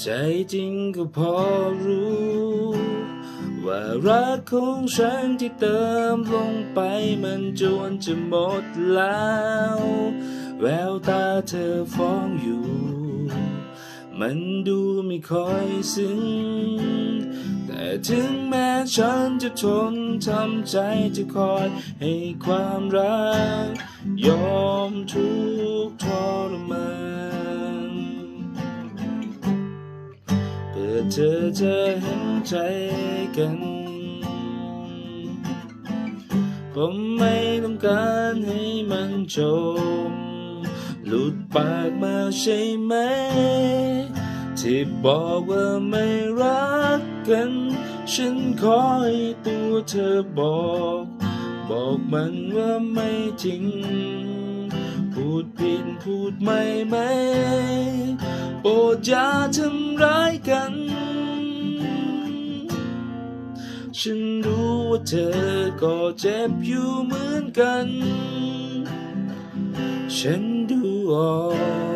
ใจจริงก็พอรู้ ว่ารักของฉันที่เติมลงไปมันจวนจะหมดแล้ว แววตาเธอฟ้องอยู่ มันดูไม่ค่อยซึ้ง แต่ถึงแม้ฉันจะทนทำใจจะคอยให้ความรัก ยอมทุก เพื่อเธอจะเห็นใจกัน ผมไม่ต้องการให้มันจบหลุดปากมาใช่ไหม ที่บอกว่าไม่รักกัน ฉันขอให้ตัวเธอบอก บอกมันว่าไม่จริง พูดผิดพูดไม่ไหมโปรดอย่าทำร้าย ฉันรู้ว่าเธอก็เจ็บอยู่เหมือนกัน ฉันดูออก